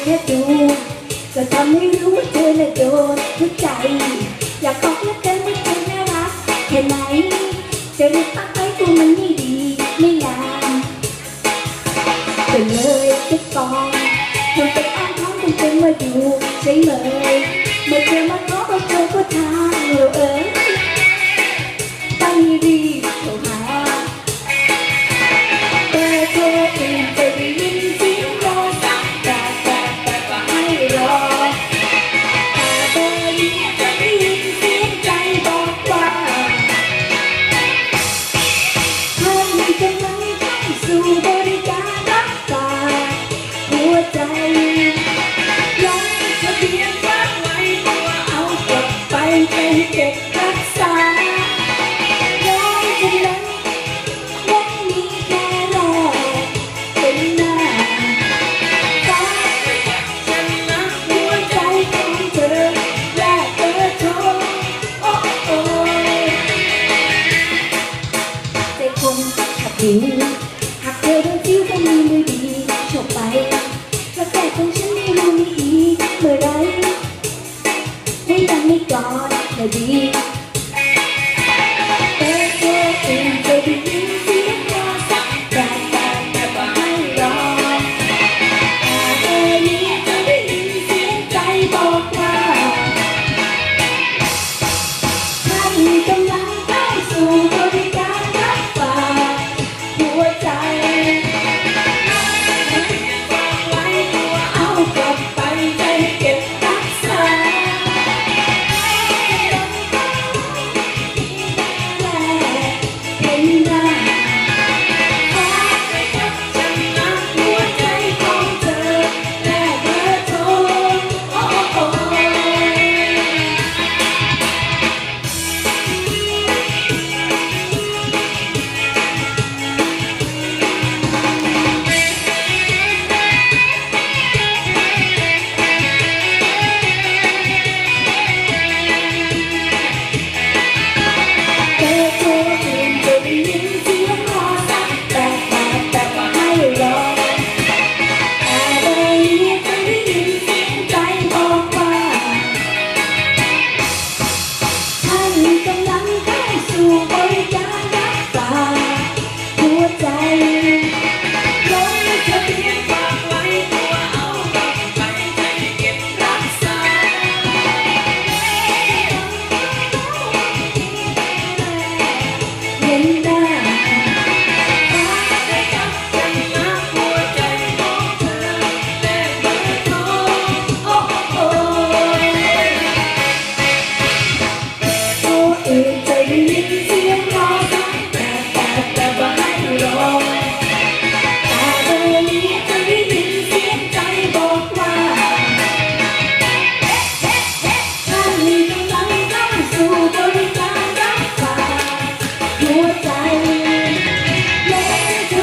เดียวแค่ดูก็ทำให้รู้ว่าเธอน่ะโดนทุกใจ อยากบอกแล้วเธอว่าเธอน่ารักแค่ไหนจะรู้ปักไปตัวมันไม่ดีไม่งามก็เลยจะกองจนไปอ้างท้องจนเป็นมาดูใช่ไหมเมื่อเธอมาขอบอกเธอก็ทางเราเอ๋ยตั้งรี ลงทะเบียนฝากไว้ตัวเอากลับไปเป็นเก็บรักษาแล้วฉะนั้นยังมีแค่รอเป็นหน้าฟ้าฉันรักหัวใจของเธอและเธอโทรโอ้โอ้ใจคนขับผิวห the